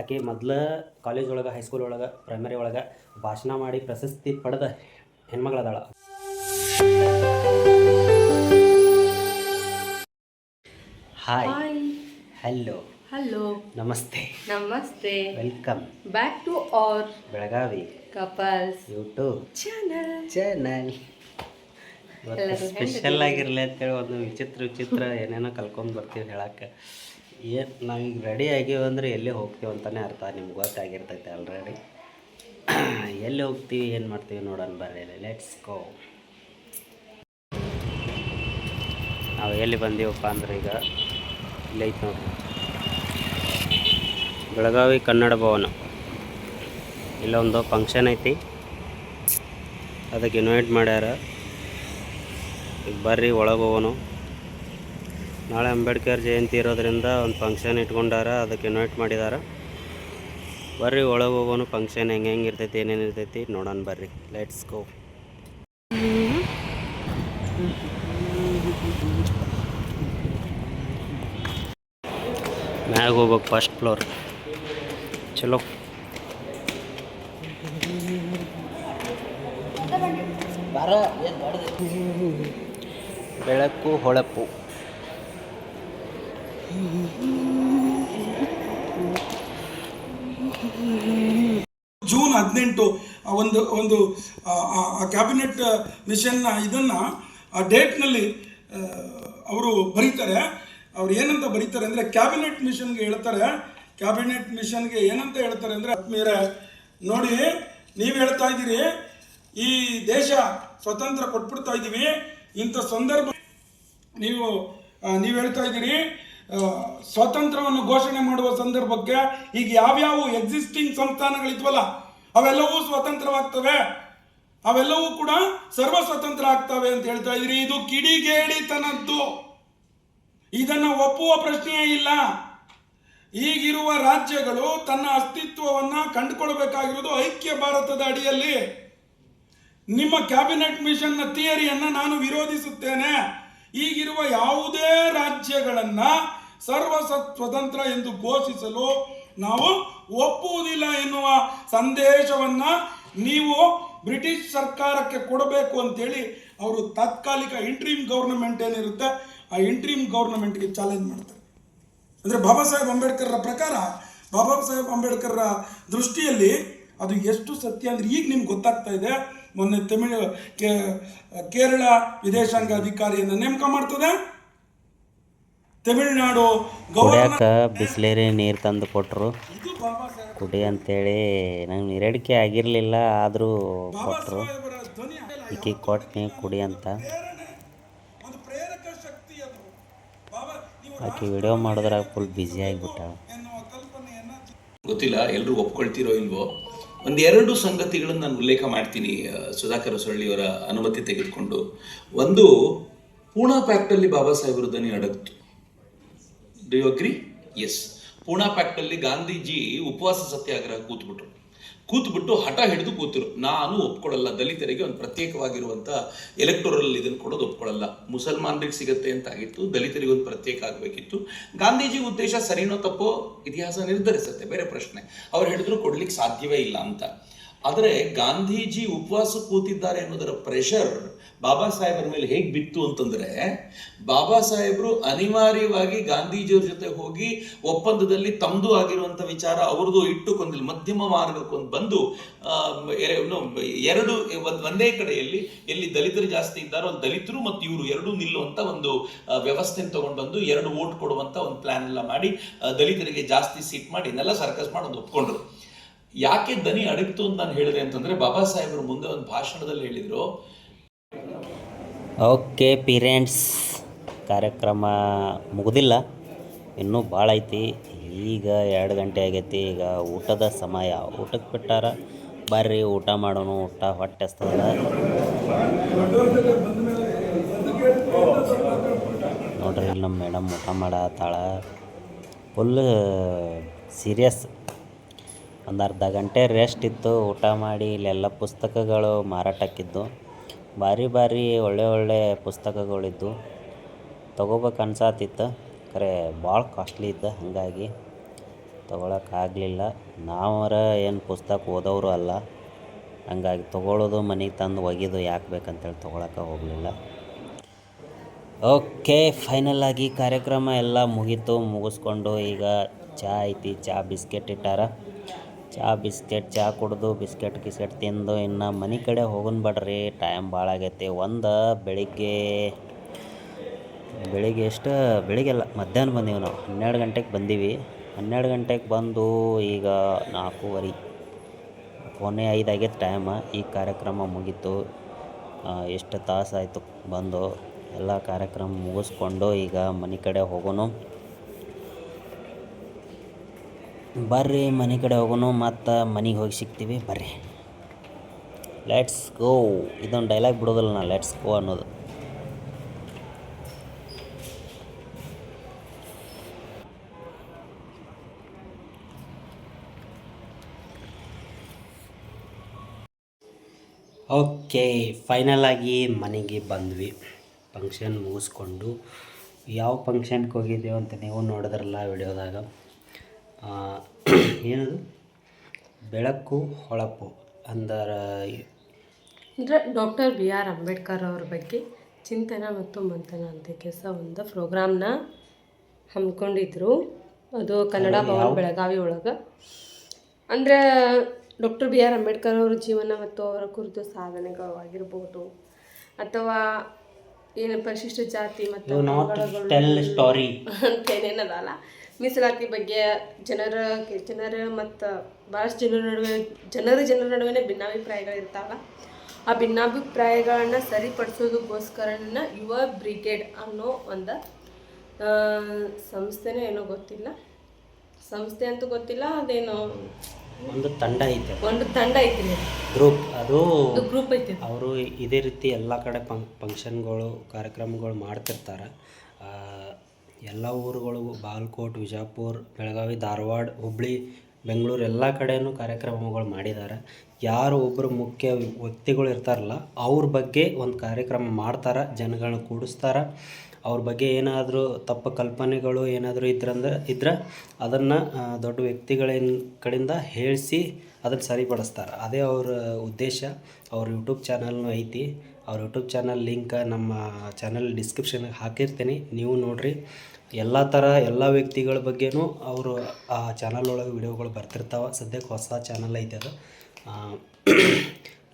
ಆಕೆ ಮೊದಲ ಕಾಲೇಜ್ ಒಳಗೆ ಹೈಸ್ಕೂಲ್ ಒಳಗೆ ಪ್ರೈಮರಿ ಒಳಗೆ ಭಾಷಣ ಮಾಡಿ ಪ್ರಶಸ್ತಿ ಪಡೆದ ಹೆಣ್ಮಗಳದಾಳ? ಹಾಯ್ ಹಲೋ ಹಲೋ ನಮಸ್ತೆ ನಮಸ್ತೆ welcome back to our Belagavi. Couples YouTube channel channel special ಆಗಿರಲಿ ಅಂತೇಳಿ ಒಂದು ವಿಚಿತ್ರ ವಿಚಿತ್ರ ಏನೇನೋ ಕಲ್ಕೊಂಡು ಬರ್ತೀವಿ ಹೇಳಕ್ಕೆ. ಏನು ನಾವೀಗ ರೆಡಿ ಆಗ್ಯವಂದ್ರೆ ಎಲ್ಲಿ ಹೋಗ್ತೀವಿ ಅಂತಲೇ ಅರ್ಥ. ನಿಮ್ಗೆ ಗೊತ್ತಾಗಿರ್ತೈತೆ ಆಲ್ರೆಡಿ ಎಲ್ಲಿ ಹೋಗ್ತೀವಿ, ಏನು ಮಾಡ್ತೀವಿ ನೋಡೋಣ ಬರ್ರಿ ಲೆಟ್ಸ್ ಗೋ ನಾವು ಎಲ್ಲಿ ಬಂದೀವಪ್ಪ ಅಂದ್ರೆ ಈಗ ಇಲ್ಲೈತೆ ನೋಡ್ರಿ ಬೆಳಗಾವಿ ಕನ್ನಡ ಭವನ. ಇಲ್ಲೊಂದು ಫಂಕ್ಷನ್ ಐತಿ. ಅದಕ್ಕೆ ಇನ್ವೈಟ್ ಮಾಡ್ಯಾರ. ಈಗ ಬರ್ರಿ ಒಳಗೆ ಹೋಗೋನು. ನಾಳೆ ಅಂಬೇಡ್ಕರ್ ಜಯಂತಿ ಇರೋದ್ರಿಂದ ಒಂದು ಫಂಕ್ಷನ್ ಇಟ್ಕೊಂಡಾರ ಅದಕ್ಕೆ ಇನ್ವೈಟ್ ಮಾಡಿದಾರ. ಬರ್ರಿ, ಒಳಗೆ ಹೋಗೋನು ಫಂಕ್ಷನ್ ಹೆಂಗೆ ಹೆಂಗೆ ಇರ್ತೈತಿ, ಏನೇನು ಇರ್ತೈತಿ ನೋಡೋಣ ಬರ್ರಿ. ಲೆಟ್ಸ್ ಗೋ ಮ್ಯಾಗ ಹೋಗ್ಬೇಕು ಫಸ್ಟ್ ಫ್ಲೋರ್ ಚಲೋ. ಬೆಳಕು ಹೊಳಪು. ಜೂನ್ ಹದಿನೆಂಟು ಒಂದು ಒಂದು ಕ್ಯಾಬಿನೆಟ್ ಮಿಷನ್ನ ಇದನ್ನು, ಆ ಡೇಟ್ನಲ್ಲಿ ಅವರು ಬರೀತಾರೆ. ಅವ್ರು ಏನಂತ ಬರೀತಾರೆ ಅಂದರೆ ಕ್ಯಾಬಿನೆಟ್ ಮಿಷನ್ಗೆ ಹೇಳ್ತಾರೆ. ಕ್ಯಾಬಿನೆಟ್ ಮಿಷನ್ಗೆ ಏನಂತ ಹೇಳ್ತಾರೆ ಅಂದರೆ, ಆತ್ಮೀಯರೇ, ನೋಡಿ, ನೀವು ಹೇಳ್ತಾ ಇದ್ದೀರಿ, ಈ ದೇಶ ಸ್ವತಂತ್ರ ಕೊಟ್ಬಿಡ್ತಾ ಇದ್ದೀವಿ. ಇಂಥ ಸಂದರ್ಭ ನೀವು ನೀವು ಹೇಳ್ತಾ ಇದ್ದೀರಿ ಸ್ವಾತಂತ್ರ್ಯವನ್ನು ಘೋಷಣೆ ಮಾಡುವ ಸಂದರ್ಭಕ್ಕೆ ಈಗ ಯಾವ್ಯಾವ ಎಕ್ಸಿಸ್ಟಿಂಗ್ ಸಂಸ್ಥಾನಗಳಿದ್ವಲ್ಲ, ಅವೆಲ್ಲವೂ ಸ್ವತಂತ್ರವಾಗ್ತವೆ ಅವೆಲ್ಲವೂ ಕೂಡ ಸರ್ವ ಸ್ವತಂತ್ರ ಆಗ್ತವೆ ಅಂತ ಹೇಳ್ತಾ ಇದ್ರಿ. ಇದು ಕಿಡಿಗೇಡಿತನದ್ದು. ಇದನ್ನ ಒಪ್ಪುವ ಪ್ರಶ್ನೆಯೇ ಇಲ್ಲ. ಈಗಿರುವ ರಾಜ್ಯಗಳು ತನ್ನ ಅಸ್ತಿತ್ವವನ್ನ ಕಂಡುಕೊಳ್ಬೇಕಾಗಿರೋದು ಐಕ್ಯ ಭಾರತದ ಅಡಿಯಲ್ಲಿ. ನಿಮ್ಮ ಕ್ಯಾಬಿನೆಟ್ ಮಿಷನ್ನ ಥಿಯರಿಯನ್ನ ನಾನು ವಿರೋಧಿಸುತ್ತೇನೆ. ಈಗಿರುವ ಯಾವುದೇ ರಾಜ್ಯಗಳನ್ನ ಸರ್ವ ಸ- ಸ್ವತಂತ್ರ ಎಂದು ಘೋಷಿಸಲು ನಾವು ಒಪ್ಪುವುದಿಲ್ಲ ಎನ್ನುವ ಸಂದೇಶವನ್ನ ನೀವು ಬ್ರಿಟಿಷ್ ಸರ್ಕಾರಕ್ಕೆ ಕೊಡಬೇಕು ಅಂತೇಳಿ ಅವರು ತಾತ್ಕಾಲಿಕ ಇಂಟ್ರೀಮ್ ಗೌರ್ನಮೆಂಟ್ ಏನಿರುತ್ತೆ, ಆ ಇಂಟ್ರೀಮ್ ಗೌರ್ನಮೆಂಟ್ಗೆ ಚಾಲೆಂಜ್ ಮಾಡ್ತಾರೆ. ಅಂದರೆ ಬಾಬಾ ಸಾಹೇಬ್ ಅಂಬೇಡ್ಕರ್ರ ಪ್ರಕಾರ, ಬಾಬಾ ಸಾಹೇಬ್ ಅಂಬೇಡ್ಕರ್ರ ದೃಷ್ಟಿಯಲ್ಲಿ ಅದು ಎಷ್ಟು ಸತ್ಯ ಅಂದರೆ ಈಗ ನಿಮ್ಗೆ ಗೊತ್ತಾಗ್ತಾ ಇದೆ, ಮೊನ್ನೆ ತಮಿಳು ಕೇರಳ ವಿದೇಶಾಂಗ ಅಧಿಕಾರಿಯನ್ನು ನೇಮಕ ಮಾಡ್ತದೆ. ತಮಿಳುನಾಡು ಕುಡಿಯಾಕ ಬಿಸ್ಲೇರಿ ನೀರು ತಂದು ಕೊಟ್ಟರು ಕುಡಿ ಅಂತೇಳಿ ನಂಗೆ ನೀರಡಿಕೆ ಆಗಿರಲಿಲ್ಲ ಆದರೂ ಕೊಟ್ಟರು ಇಕ್ಕಿ ಈಕಿ ಕೊಟ್ಟು ಕುಡಿ ಅಂತ. ಒಂದು ಪ್ರೇರಕ ಶಕ್ತಿ ಅದು. ಬಾಬಾ ನೀವು ಆಕೆ ವಿಡಿಯೋ ಮಾಡಿದ್ರಾಗ ಫುಲ್ ಬ್ಯುಸಿ ಆಗಿಬಿಟ್ಟ. ಗೊತ್ತಿಲ್ಲ ಎಲ್ಲರೂ ಒಪ್ಕೊಳ್ತಿರೋ ಇಲ್ವೋ? ಒಂದೆರಡು ಸಂಗತಿಗಳನ್ನು ನಾನು ಉಲ್ಲೇಖ ಮಾಡ್ತೀನಿ ಸುಧಾಕರ ಸುಧಾಕರ್ ಸೊಳ್ಳಿಯವರ ಅನುಮತಿ ತೆಗೆದುಕೊಂಡು. ಒಂದು ಪೂಣಾ ಪ್ಯಾಕ್ಟಲ್ಲಿ ಬಾಬಾ ಸಾಹೇಬರ ಧ್ವನಿ ಅಡಗ್ತು do you agree yes Poona ಪ್ಯಾಕ್ಟಲ್ಲಿ Gandhiji ಉಪವಾಸ ಸತ್ಯಾಗ್ರಹ ಕೂತ್ಬಿಟ್ರು. ಕೂತ್ಬಿಟ್ಟು ಹಠ ಹಿಡಿದು ಕೂತಿರು. ನಾನು ಒಪ್ಕೊಳ್ಳಲ್ಲ, ದಲಿತರಿಗೆ ಒಂದು ಪ್ರತ್ಯೇಕವಾಗಿರುವಂಥ ಎಲೆಕ್ಟೋರಲ್ ಇದನ್ನು ಕೊಡೋದು ಒಪ್ಕೊಳ್ಳಲ್ಲ. ಮುಸಲ್ಮಾನರಿಗೆ ಸಿಗತ್ತೆ ಅಂತ ಆಗಿತ್ತು ದಲಿತರಿಗೆ ಒಂದು ಪ್ರತ್ಯೇಕ ಆಗಬೇಕಿತ್ತು. ಗಾಂಧೀಜಿ ಉದ್ದೇಶ ಸರಿನೋ ತಪ್ಪೋ ಇತಿಹಾಸ ನಿರ್ಧರಿಸುತ್ತೆ, ಬೇರೆ ಪ್ರಶ್ನೆ. ಅವ್ರು ಹೇಳಿದ್ರು ಕೊಡ್ಲಿಕ್ಕೆ ಸಾಧ್ಯವೇ ಇಲ್ಲ ಅಂತ. ಆದರೆ ಗಾಂಧೀಜಿ ಉಪವಾಸ ಕೂತಿದ್ದಾರೆ ಅನ್ನೋದರ ಪ್ರೆಷರ್ ಬಾಬಾ ಸಾಹೇಬರ ಮೇಲೆ ಹೇಗೆ ಬಿತ್ತು ಅಂತಂದ್ರೆ, ಬಾಬಾ ಸಾಹೇಬರು ಅನಿವಾರ್ಯವಾಗಿ ಗಾಂಧೀಜಿಯವ್ರ ಜೊತೆ ಹೋಗಿ ಒಪ್ಪಂದದಲ್ಲಿ ತಮ್ಮದು ಆಗಿರುವಂಥ ವಿಚಾರ ಅವ್ರದ್ದು ಇಟ್ಟುಕೊಂಡಿಲ್ಲ ಮಧ್ಯಮ ಮಾರ್ಗಕ್ಕೊಂದು ಬಂದು ಎರಡು, ಒಂದು ಒಂದೇ ಕಡೆಯಲ್ಲಿ ಎಲ್ಲಿ ದಲಿತರು ಜಾಸ್ತಿ ಇದ್ದಾರೋ ಅಲ್ಲಿ ದಲಿತರು ಮತ್ತು ಇವರು ಎರಡೂ ನಿಲ್ಲುವಂಥ ಒಂದು ವ್ಯವಸ್ಥೆನ ತಗೊಂಡು ಬಂದು ಎರಡು ವೋಟ್ ಕೊಡುವಂತ ಒಂದು ಪ್ಲಾನ್ ಎಲ್ಲ ಮಾಡಿ ದಲಿತರಿಗೆ ಜಾಸ್ತಿ ಸೀಟ್ ಮಾಡಿ ಇದನ್ನೆಲ್ಲ ಸರ್ಕಸ್ ಮಾಡಿ ಒಂದು ಒಪ್ಕೊಂಡ್ರು. ಯಾಕೆ ದನಿ ಅಡಗಿತು ಅಂತ ನಾನು ಹೇಳಿದೆ ಅಂತಂದ್ರೆ ಬಾಬಾ ಸಾಹೇಬರು ಮುಂದೆ ಒಂದು ಭಾಷಣದಲ್ಲಿ ಹೇಳಿದ್ರು. ಓಕೆ ಪೇರೆಂಟ್ಸ್, ಕಾರ್ಯಕ್ರಮ ಮುಗುದಿಲ್ಲ. ಇನ್ನೂ ಭಾಳ ಐತಿ. ಈಗ ಎರಡು ಗಂಟೆ ಆಗೈತಿ. ಈಗ ಊಟದ ಸಮಯ. ಊಟಕ್ಕೆ ಬಿಟ್ಟಾರ? ಬರ್ರಿ, ಊಟ ಮಾಡೋಣ. ಊಟ ಹೊಟ್ಟೆ ಹಸ್ತದ. ನೋಡ್ರಿ ನಮ್ಮ ಮೇಡಮ್ ಊಟ ಮಾಡತ್ತಾಳ. ಫುಲ್ ಸೀರಿಯಸ್ ಒಂದು ಅರ್ಧ ಗಂಟೆ ರೆಸ್ಟ್ ಇತ್ತು, ಊಟ ಮಾಡಿ, ಇಲ್ಲೆಲ್ಲ ಪುಸ್ತಕಗಳು ಮಾರಾಟಕ್ಕಿದ್ದು. ಭಾರಿ ಭಾರಿ ಒಳ್ಳೆ ಒಳ್ಳೆ ಪುಸ್ತಕಗಳಿದ್ದು. ತೊಗೋಬೇಕು ಅನ್ಸಾತಿತ್ತು. ಖರೆ ಭಾಳ ಕಾಸ್ಟ್ಲಿ ಇತ್ತು ಹಾಗಾಗಿ. ತೊಗೊಳಕ್ಕಾಗಲಿಲ್ಲ ನಾವರ ಏನು ಪುಸ್ತಕ ಓದೋರು ಅಲ್ಲ. ಹಂಗಾಗಿ ತೊಗೊಳೋದು, ಮನೆಗೆ ತಂದು ಒಗೆದು ಯಾಕೆ ಬೇಕಂತೇಳಿ ತೊಗೊಳಕ್ಕೆ ಹೋಗಲಿಲ್ಲ. ಓಕೆ ಫೈನಲ್ ಆಗಿ ಕಾರ್ಯಕ್ರಮ ಎಲ್ಲ ಮುಗೀತು, ಮುಗಿಸ್ಕೊಂಡು ಈಗ ಚಹಾ ಐತಿ ಚಹಾ ಬಿಸ್ಕೆಟ್ ಇಟ್ಟಾರ. ಚಹಾ ಬಿಸ್ಕೆಟ್ ಚಹಾ ಕುಡಿದು ಬಿಸ್ಕೆಟ್ ಗಿಸ್ಕೆಟ್ ತಿಂದು ಇನ್ನು ಮನೆ ಕಡೆ ಹೋಗೋಣ ಬಡ್ರಿ ಟೈಮ್ ಭಾಳ ಆಗೈತಿ. ಒಂದು ಬೆಳಿಗ್ಗೆ ಬೆಳಿಗ್ಗೆ ಎಷ್ಟು? ಬೆಳಿಗ್ಗೆ ಅಲ್ಲ, ಮಧ್ಯಾಹ್ನ ಬಂದೀವಿ ನಾವು. ಹನ್ನೆರಡು ಗಂಟೆಗೆ ಬಂದೀವಿ. ಹನ್ನೆರಡು ಗಂಟೆಗೆ ಬಂದು ಈಗ ನಾಲ್ಕೂವರೆ ಕೊನೆ ಐದು ಟೈಮ ಈ ಕಾರ್ಯಕ್ರಮ ಮುಗೀತು. ಎಷ್ಟು ತಾಸು ಆಯಿತು ಬಂದು. ಎಲ್ಲ ಕಾರ್ಯಕ್ರಮ ಮುಗಿಸ್ಕೊಂಡು ಈಗ ಮನೆ ಕಡೆ ಹೋಗೋನು. ಬರ್ರಿ, ಮನೆ ಕಡೆ ಹೋಗೋನು, ಮತ್ತು ಮನೆಗೆ ಹೋಗಿ ಸಿಗ್ತೀವಿ, ಬರ್ರಿ. ಲೆಟ್ಸ್ ಗೋ ಇದೊಂದು ಡೈಲಾಗ್ ಬಿಡೋದಿಲ್ಲ ನಾ ಲೆಟ್ಸ್ ಗೋ ಅನ್ನೋದು. ಓಕೆ ಫೈನಲ್ ಆಗಿ ಮನೆಗೆ ಬಂದ್ವಿ. ಫಂಕ್ಷನ್ ಮುಗಿಸ್ಕೊಂಡು, ಯಾವ ಫಂಕ್ಷನ್ಗೆ ಹೋಗಿದ್ದೇವೆ ಅಂತ ನೀವು ನೋಡಿದ್ರಲ್ಲ ವಿಡಿಯೋದಾಗ? ಏನದು? ಬೆಳಕು ಹೊಳಪು ಅಂದರೆ ಅಂದರೆ ಡಾಕ್ಟರ್ ಬಿ ಆರ್ ಅಂಬೇಡ್ಕರ್ ಅವ್ರ ಬಗ್ಗೆ ಚಿಂತನ ಮತ್ತು ಮಂಥನ ಅಂತ ಕೆಲಸ ಒಂದು ಪ್ರೋಗ್ರಾಮ್ನ ಹಮ್ಮಿಕೊಂಡಿದ್ರು. ಅದು ಕನ್ನಡ ಭವನ ಬೆಳಗಾವಿ ಒಳಗೆ. ಅಂದರೆ ಡಾಕ್ಟರ್ ಬಿ ಆರ್ ಅಂಬೇಡ್ಕರ್ ಅವರ ಜೀವನ ಮತ್ತು ಅವರ ಕುರಿತು ಸಾಧನೆಗಳು ಆಗಿರ್ಬೋದು. ಅಥವಾ ಏನು ಪರಿಶಿಷ್ಟ ಜಾತಿ ಮತ್ತು ನಾಟ್ ಮೀಸಲಾತಿ ಬಗ್ಗೆ ಜನರ ಜನರ ಮತ್ತು ಭಾಳಷ್ಟು ಜನರ ನಡುವೆ ಜನರ ಜನರ ನಡುವೆ ಭಿನ್ನಾಭಿಪ್ರಾಯಗಳು ಇರ್ತಾವಲ್ಲ ಆ ಭಿನ್ನಾಭಿಪ್ರಾಯಗಳನ್ನ ಸರಿಪಡಿಸೋದಕ್ಕೋಸ್ಕರನ ಯುವ ಬ್ರಿಗೇಡ್ ಅನ್ನೋ ಒಂದು ಸಂಸ್ಥೆನೇ ಏನೋ ಗೊತ್ತಿಲ್ಲ. ಸಂಸ್ಥೆ ಅಂತೂ ಗೊತ್ತಿಲ್ಲ ಅದೇನೋ ಒಂದು ತಂಡ ಐತೆ. ಒಂದು ತಂಡ ಐತಿ ಗ್ರೂಪ್ ಅದು ಒಂದು ಗ್ರೂಪ್ ಐತಿ. ಅವರು ಇದೇ ರೀತಿ ಎಲ್ಲ ಕಡೆ ಫಂಕ್ ಫಂಕ್ಷನ್ಗಳು ಕಾರ್ಯಕ್ರಮಗಳು ಮಾಡ್ತಿರ್ತಾರೆ. ಆ, ಎಲ್ಲ ಊರುಗಳು ಬಾಲ್ಕೋಟ್ ವಿಜಾಪುರ, ಬೆಳಗಾವಿ, ಧಾರವಾಡ ಹುಬ್ಬಳ್ಳಿ ಬೆಂಗಳೂರು ಎಲ್ಲ ಕಡೆಯೂ ಕಾರ್ಯಕ್ರಮಗಳು ಮಾಡಿದ್ದಾರೆ. ಯಾರು ಒಬ್ಬರು ಮುಖ್ಯ ವ್ಯಕ್ತಿಗಳು ಇರ್ತಾರಲ್ಲ, ಅವ್ರ ಬಗ್ಗೆ ಒಂದು ಕಾರ್ಯಕ್ರಮ ಮಾಡ್ತಾರೆ, ಜನಗಳನ್ನ ಕೂಡಿಸ್ತಾರೆ. ಅವ್ರ ಬಗ್ಗೆ ಏನಾದರೂ ತಪ್ಪು ಕಲ್ಪನೆಗಳು ಏನಾದರೂ ಇದ್ರಂದ್ರೆ ಇದ್ರೆ ಅದನ್ನು ದೊಡ್ಡ ವ್ಯಕ್ತಿಗಳಿನ ಕಡೆಯಿಂದ ಹೇಳಿಸಿ ಅದನ್ನು ಸರಿಪಡಿಸ್ತಾರೆ. ಅದೇ ಅವರ ಉದ್ದೇಶ. ಅವ್ರ ಯೂಟ್ಯೂಬ್ ಚಾನಲ್ನೂ ಐತಿ. ಅವ್ರ ಯೂಟ್ಯೂಬ್ ಚಾನಲ್ ಲಿಂಕ್ ನಮ್ಮ ಚಾನಲ್ ಡಿಸ್ಕ್ರಿಪ್ಷನ್ಗೆ ಹಾಕಿರ್ತೀನಿ. ನೀವು ನೋಡಿರಿ. ಎಲ್ಲ ಥರ ಎಲ್ಲ ವ್ಯಕ್ತಿಗಳ ಬಗ್ಗೆನೂ ಅವರು ಆ ಚಾನಲ್ ಒಳಗೆ ವಿಡಿಯೋಗಳು ಬರ್ತಿರ್ತಾವೆ. ಸದ್ಯಕ್ಕೆ ಹೊಸ ಚಾನಲ್ ಐತೆ ಅದು.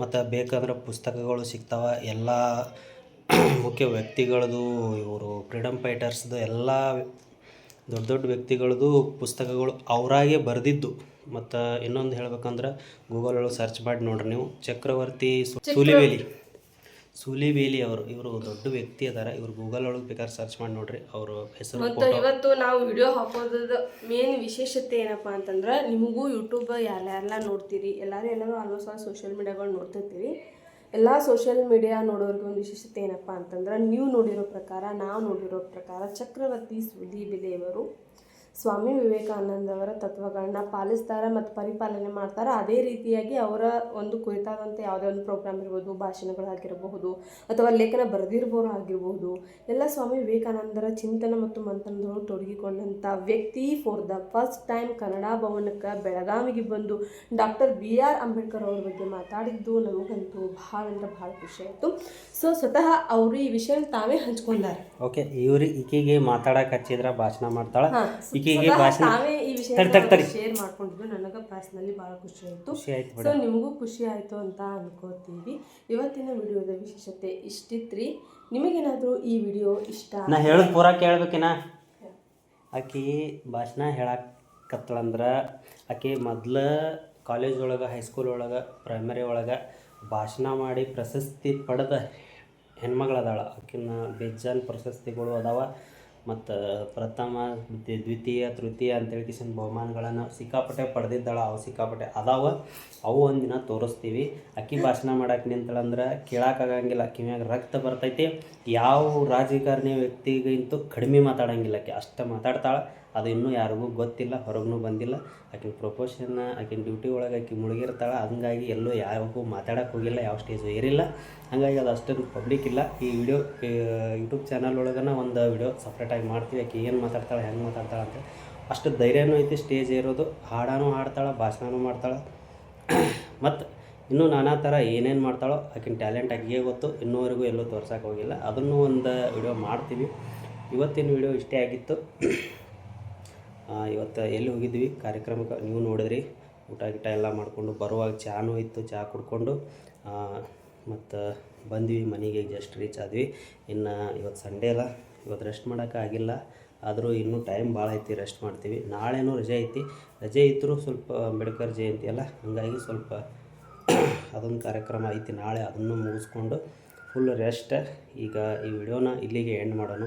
ಮತ್ತು ಬೇಕಂದ್ರೆ ಪುಸ್ತಕಗಳು ಸಿಗ್ತಾವೆ. ಎಲ್ಲ ಮುಖ್ಯ ವ್ಯಕ್ತಿಗಳದು ಇವರು ಫ್ರೀಡಮ್ ಫೈಟರ್ಸ್ದು ಎಲ್ಲ ದೊಡ್ಡ ದೊಡ್ಡ ವ್ಯಕ್ತಿಗಳದು ಪುಸ್ತಕಗಳು ಅವರಾಗೆ ಬರೆದಿದ್ದು. ಮತ್ತು ಇನ್ನೊಂದು ಹೇಳ್ಬೇಕಂದ್ರೆ ಗೂಗಲ್ ಒಳಗೆ ಸರ್ಚ್ ಮಾಡಿ ನೋಡ್ರಿ ನೀವು. ಚಕ್ರವರ್ತಿ ಸು- ಸೂಲಿಬೇಲಿ ಅವರು ಇವರು ದೊಡ್ಡ ವ್ಯಕ್ತಿ ಅದಾರ. ಇವರು ಗೂಗಲ್ ಒಳಗೆ ಬೇಕಾದ್ರೆ ಸರ್ಚ್ ಮಾಡಿ ನೋಡ್ರಿ. ಅವರು ಹೆಸರು ಮತ್ತು ಇವತ್ತು ನಾವು ವಿಡಿಯೋ ಹಾಕೋದ ಮೇನ್ ವಿಶೇಷತೆ ಏನಪ್ಪ ಅಂತಂದ್ರೆ ನಿಮಗೂ ಯೂಟ್ಯೂಬ್ ಯಾರ್ಯಾರೆಲ್ಲ ನೋಡ್ತೀರಿ ಎಲ್ಲರೂ ಎಲ್ಲರೂ ಆಲ್ಮೋಸ್ಟ್ ಆಲ್ ಸೋಷಿಯಲ್ ಮೀಡಿಯಾಗಳು ನೋಡ್ತಿರ್ತೀರಿ ಎಲ್ಲ ಸೋಷಿಯಲ್ ಮೀಡಿಯಾ ನೋಡೋರಿಗೆ ಒಂದು ವಿಶೇಷತೆ ಏನಪ್ಪ ಅಂತಂದ್ರೆ ನೀವು ನೋಡಿರೋ ಪ್ರಕಾರ ನಾವು ನೋಡಿರೋ ಪ್ರಕಾರ ಚಕ್ರವರ್ತಿ ಸುಲಿಬೆಲೆಯವರು ಸ್ವಾಮಿ ವಿವೇಕಾನಂದವರ ತತ್ವಗಳನ್ನ ಪಾಲಿಸ್ತಾರೆ ಮತ್ತು ಪರಿಪಾಲನೆ ಮಾಡ್ತಾರೆ. ಅದೇ ರೀತಿಯಾಗಿ ಅವರ ಒಂದು ಕುರಿತಾದಂಥ ಯಾವುದೇ ಒಂದು ಪ್ರೋಗ್ರಾಮ್ ಇರ್ಬೋದು ಭಾಷಣಗಳಾಗಿರಬಹುದು ಅಥವಾ ಲೇಖನ ಬರೆದಿರ್ಬೋರು ಆಗಿರಬಹುದು ಎಲ್ಲ ಸ್ವಾಮಿ ವಿವೇಕಾನಂದರ ಚಿಂತನೆ ಮತ್ತು ಮಂಥನದೊಳಗೆ ತೊಡಗಿಕೊಂಡಂಥ ವ್ಯಕ್ತಿ for the first time Kannada ಭವನಕ್ಕೆ ಬೆಳಗಾವಿಗೆ ಬಂದು ಡಾಕ್ಟರ್ ಬಿ ಆರ್ ಅಂಬೇಡ್ಕರ್ ಅವ್ರ ಬಗ್ಗೆ ಮಾತಾಡಿದ್ದು ನಮಗಂತೂ ಭಾಳ ಅಂದ್ರೆ ಭಾಳ ಖುಷಿ ಆಯಿತು. ಸೊ ಸ್ವತಃ ಅವರು ಈ ವಿಷಯ ತಾವೇ ಹಂಚ್ಕೊಂಡಾರೆ. ಓಕೆ ಇವ್ರಿ ಈಕೆಗೆ ಮಾತಾಡಕ್ಕೆ ಹಚ್ಚಿದ್ರೆ ಭಾಷಣ ಮಾಡ್ತಾಳೆ. ಹಾ, ಈಕೆಗೆ ಭಾಷಣ ಈ ವಿಷಯ ತಡಿ ತಡಿ ತಡಿ. ಶೇರ್ ಮಾಡ್ಕೊಂಡಿದ್ದು ನನಗೆ ಪರ್ಸ್ನಲಿ ಭಾಳ ಖುಷಿ ಆಯಿತು. ಖುಷಿ ಆಯ್ತು ಸೊ ನಿಮಗೂ ಖುಷಿ ಆಯಿತು ಅಂತ ಅನ್ಕೋತೀವಿ. ಇವತ್ತಿನ ವಿಡಿಯೋದ ವಿಶೇಷತೆ ಇಷ್ಟಿತ್ರಿ. ನಿಮಗೇನಾದರೂ ಈ ವಿಡಿಯೋ ಇಷ್ಟ ನಾ ಹೇಳೋದು ಪೂರಾ ಕೇಳ್ಬೇಕಿನ? ಆಕಿ ಭಾಷಣ ಹೇಳಕತ್ತಳಂದ್ರೆ ಆಕಿ ಮೊದ್ಲು ಕಾಲೇಜ್ ಒಳಗೆ ಹೈಸ್ಕೂಲ್ ಒಳಗೆ ಪ್ರೈಮರಿ ಒಳಗೆ ಭಾಷಣ ಮಾಡಿ ಪ್ರಶಸ್ತಿ ಪಡೆದ ಹೆಣ್ಮಗಳದಾಳ. ಆಕಿನ ಬೇಜಾನ್ ಪ್ರಶಸ್ತಿಗಳು ಅದಾವ. ಮತ್ತು ಪ್ರಥಮ, ದ್ವಿ- ದ್ವಿತೀಯ, ತೃತೀಯ ಅಂತೇಳಿ ಕಿಶನ್ ಬಹುಮಾನಗಳನ್ನು ಸಿಕ್ಕಾಪಟ್ಟೆ ಪಡೆದಿದ್ದಾಳೆ, ಅವು ಸಿಕ್ಕಾಪಟ್ಟೆ ಅದಾವ. ಅವು ಒಂದಿನ ತೋರಿಸ್ತೀವಿ. ಅಕ್ಕಿ ಭಾಷಣ ಮಾಡಕ್ಕೆ ನಿಂತಳಂದ್ರೆ ಕೇಳೋಕ್ಕಾಗಂಗಿಲ್ಲ ಕಿವ್ಯಾಗ ರಕ್ತ ಬರ್ತೈತಿ. ಯಾವ ರಾಜಕಾರಣಿ ವ್ಯಕ್ತಿಗಿಂತೂ ಕಡಿಮೆ ಮಾತಾಡಂಗಿಲ್ಲ ಅಕ್ಕಿ. ಅಷ್ಟು ಮಾತಾಡ್ತಾಳೆ. ಅದು ಇನ್ನೂ ಯಾರಿಗೂ ಗೊತ್ತಿಲ್ಲ, ಹೊರಗೂ ಬಂದಿಲ್ಲ. ಆಕಿನ ಪ್ರೊಫೆಷನ್ ಆಕಿನ ಡ್ಯೂಟಿ ಒಳಗೆ ಆಕೆ ಮುಳುಗಿರ್ತಾಳೆ. ಹಂಗಾಗಿ ಎಲ್ಲೂ ಯಾರಿಗೂ ಮಾತಾಡಕ್ಕೆ ಹೋಗಿಲ್ಲ, ಯಾವ ಸ್ಟೇಜು ಏರಿಲ್ಲ. ಹಾಗಾಗಿ ಅದು ಅಷ್ಟೊಂದು ಪಬ್ಲಿಕ್ ಇಲ್ಲ. ಈ ವಿಡಿಯೋ ಯೂಟ್ಯೂಬ್ ಚಾನಲ್ ಒಳಗನ ಒಂದು ವಿಡಿಯೋ ಸಪ್ರೇಟಾಗಿ ಮಾಡ್ತೀವಿ. ಆಕೆ ಏನು ಮಾತಾಡ್ತಾಳೆ, ಹೆಂಗೆ ಮಾತಾಡ್ತಾಳೆ ಅಂತ. ಅಷ್ಟು ಧೈರ್ಯನೂ ಐತಿ ಸ್ಟೇಜ್ ಇರೋದು. ಹಾಡಾನು ಹಾಡ್ತಾಳೆ, ಭಾಷಣನೂ ಮಾಡ್ತಾಳೆ. ಮತ್ತು ಇನ್ನೂ ನಾನಾ ಥರ ಏನೇನು ಮಾಡ್ತಾಳೋ ಆಕಿನ ಟ್ಯಾಲೆಂಟ್ ಆಕಿಗೆ ಗೊತ್ತು. ಇನ್ನೂವರೆಗೂ ಎಲ್ಲೂ ತೋರ್ಸೋಕೆ ಹೋಗಿಲ್ಲ. ಅದನ್ನು ಒಂದು ವಿಡಿಯೋ ಮಾಡ್ತೀವಿ. ಇವತ್ತಿನ ವಿಡಿಯೋ ಇಷ್ಟೇ ಆಗಿತ್ತು. ಇವತ್ತು ಎಲ್ಲಿ ಹೋಗಿದ್ವಿ? ಕಾರ್ಯಕ್ರಮಕ್ಕೆ ನೀವು ನೋಡಿದ್ರಿ. ಊಟ ಗೀಟ ಎಲ್ಲ ಮಾಡಿಕೊಂಡು ಬರುವಾಗ ಚಾನೂ ಇತ್ತು ಚಹಾ ಕುಡ್ಕೊಂಡು. ಮತ್ತು ಬಂದ್ವಿ, ಮನೆಗೆ ಜಸ್ಟ್ ರೀಚ್ ಆದ್ವಿ. ಇನ್ನು ಇವತ್ತು ಸಂಡೇ ಅಲ್ಲ ಇವತ್ತು ರೆಸ್ಟ್ ಮಾಡೋಕೆ ಆಗಿಲ್ಲ. ಆದರೂ ಇನ್ನೂ ಟೈಮ್ ಭಾಳ ಐತಿ ರೆಸ್ಟ್ ಮಾಡ್ತೀವಿ. ನಾಳೆನೂ ರಜೆ ಐತಿ. ರಜೆ ಇದ್ದರೂ ಸ್ವಲ್ಪ ಅಂಬೇಡ್ಕರ್ ಜಯಂತಿ ಅಲ್ಲ, ಹಾಗಾಗಿ ಸ್ವಲ್ಪ ಅದೊಂದು ಕಾರ್ಯಕ್ರಮ ಐತಿ. ನಾಳೆ ಅದನ್ನು ಮುಗಿಸ್ಕೊಂಡು ಫುಲ್ ರೆಸ್ಟ್ ಈಗ ಈ ವಿಡಿಯೋನ ಇಲ್ಲಿಗೆ ಎಂಡ್ ಮಾಡೋಣ.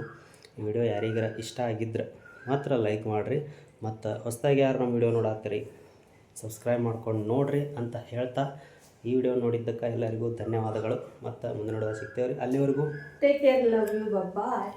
ಈ ವಿಡಿಯೋ ಯಾರಿಗಾರ ಇಷ್ಟ ಆಗಿದ್ರೆ ಮಾತ್ರ ಲೈಕ್ ಮಾಡಿರಿ. ಮತ್ತು ಹೊಸ್ದಾಗಿ ಯಾರು ನಮ್ಮ ವಿಡಿಯೋ ನೋಡಾಕ್ತೀರಿ ಸಬ್ಸ್ಕ್ರೈಬ್ ಮಾಡ್ಕೊಂಡು ನೋಡಿರಿ ಅಂತ ಹೇಳ್ತಾ ಈ ವಿಡಿಯೋ ನೋಡಿದ್ದಕ್ಕೆ ಎಲ್ಲರಿಗೂ ಧನ್ಯವಾದಗಳು. ಮತ್ತು ಮುಂದಿನ ವಿಡಿಯೋ ಸಿಗ್ತೇವೆ ರೀ ಅಲ್ಲಿವರೆಗೂ take care love you bye